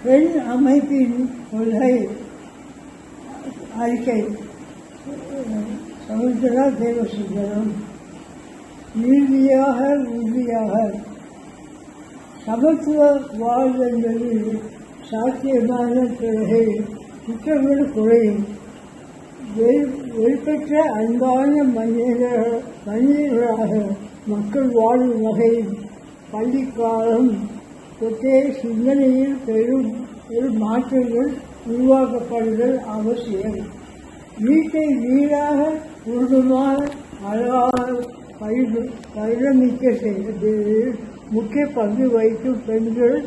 பெண் அமைப்பின் கொள்கை அறிக்கை சமுத்திரா தேவசுந்தரம் நீதியாக உறுதியாக சமத்துவ வாழ்வு என்பது சாத்தியமான பிறகு குற்றங்கள் குறையும் வெல்- வெல்பெற்ற அன்பான மனிதர்கள் மனிதர்களாக மக்கள் வாழும் வகையில் பள்ளிக்காலம் ஒத்தே சிந்தனையில் பெரும் பெரும் மாற்றங்கள் உருவாக்கப்படுதல் அவசியம். வீட்டை வீடாக உருதுமாக அழகாக பயிர் பரிணமிக்க செய்வதில் முக்கிய பங்கு வகிக்கும் பெண்கள்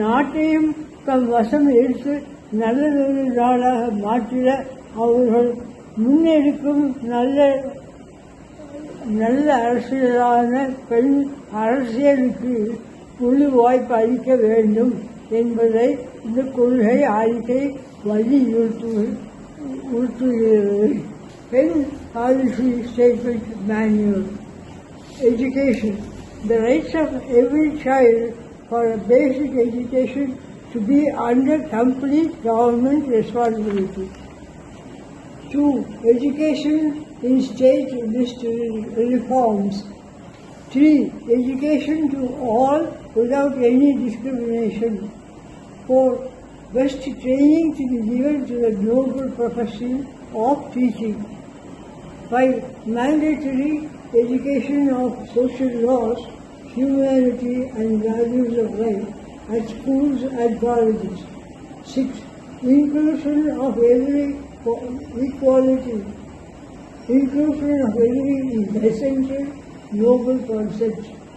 நாட்டையும் தம் வசம் எடுத்து நல்லதொரு நாடாக மாற்றிட அவர்கள் முன்னெடுக்கும் நல்ல நல்ல அரசியலான பெண் அரசியலுக்கு முழு வாய்ப்பு அளிக்க வேண்டும் என்பதை இந்த கொள்கை அறிக்கை வலியுறுத்து உறுத்துகிறது பெண் policy statement manual education. The rights of every child for a basic education to be under complete government responsibility. Two, education in state list reforms. Three, education to all without any discrimination. Four, best training to be given to the noble profession of teaching. Five, mandatory education of social laws, humanity and values of life at schools and colleges. Six, inclusion of every equality. Inclusion of every is essential noble concept.